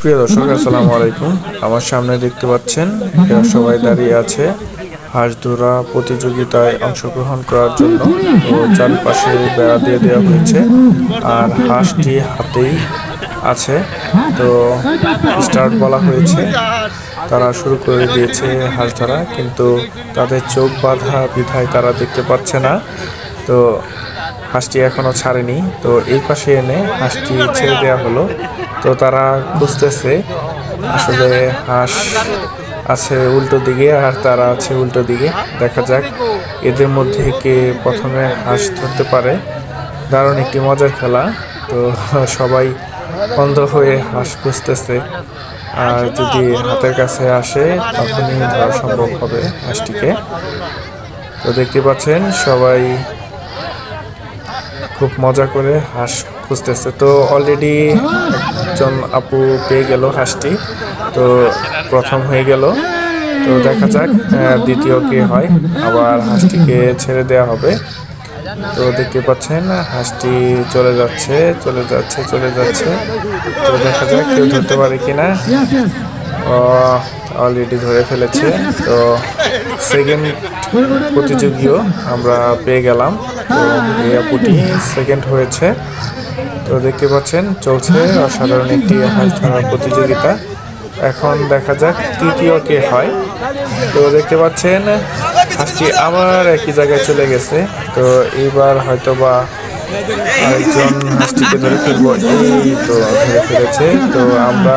প্রিয় দর্শক, আসসালামু আলাইকুম। আমার সামনে দেখতে পাচ্ছেন, এরা সবাই দাঁড়িয়ে আছে হাঁস ধরা প্রতিযোগিতায় অংশগ্রহণ করার জন্য। তো চারপাশে বেড়া দিয়ে দেওয়া হয়েছে, আর হাঁসটি হাতেই আছে। তো স্টার্ট বলা হয়েছে, তারা শুরু করে দিয়েছে হাঁস ধরা কিন্তু তাদের চোখ বাঁধা বিধায় তারা দেখতে পাচ্ছে না। তো হাঁসটি এখনও ছাড়েনি। তো এই পাশে এনে হাঁসটি ছেড়ে দেওয়া হলো। তো তারা খুঁজতেছে, আসলে হাঁস আছে উল্টো দিকে আর তারা আছে উল্টো দিকে। দেখা যাক, এদের মধ্যে কে প্রথমে হাঁস ধরতে পারে। দারুণ একটি মজার খেলা। তো সবাই বন্ধ হয়ে হাঁস খুঁজতেছে। আর যদি হাতের কাছে আসে, তখনই ধরা সম্ভব হবে হাঁসটিকে। তো দেখতে পাচ্ছেন, সবাই খুব মজা করে হাঁস খুঁজতেছে। তো অলরেডি একজন আপু পেয়ে গেল হাঁসটি। তো প্রথম হয়ে গেল। তো দেখা যাক দ্বিতীয় কে হয়। আবার হাঁসটিকে ছেড়ে দেওয়া হবে। তো দেখতে পাচ্ছেন, হাঁসটি চলে যাচ্ছে চলে যাচ্ছে চলে যাচ্ছে। তো দেখা যাক কেউ ধরতে পারে কিনা। অলরেডি ধরে ফেলেছে। তো সেকেন্ড প্রতিযোগীও আমরা পেয়ে গেলাম। তো এই আপুটি সেকেন্ড হয়েছে। তো দেখতে পাচ্ছেন, চলছে অসাধারণ একটি হাঁস ধরার প্রতিযোগিতা। এখন দেখা যাক তৃতীয় কে হয়। তো দেখতে পাচ্ছেন, হাঁসটি আবার একই জায়গায় চলে গেছে। তো এইবার হয়তো বা আরেকজন হাঁসটিকে ধরে ফেলব। এই তো ধরে ফেলেছে। তো আমরা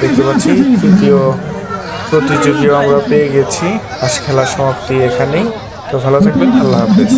দেখতে পাচ্ছি, তৃতীয় প্রতিযোগীও আমরা পেয়ে গেছি। হাঁস খেলার সমাপ্তি এখানেই। তো ভালো থাকবেন, আল্লাহ হাফেজ।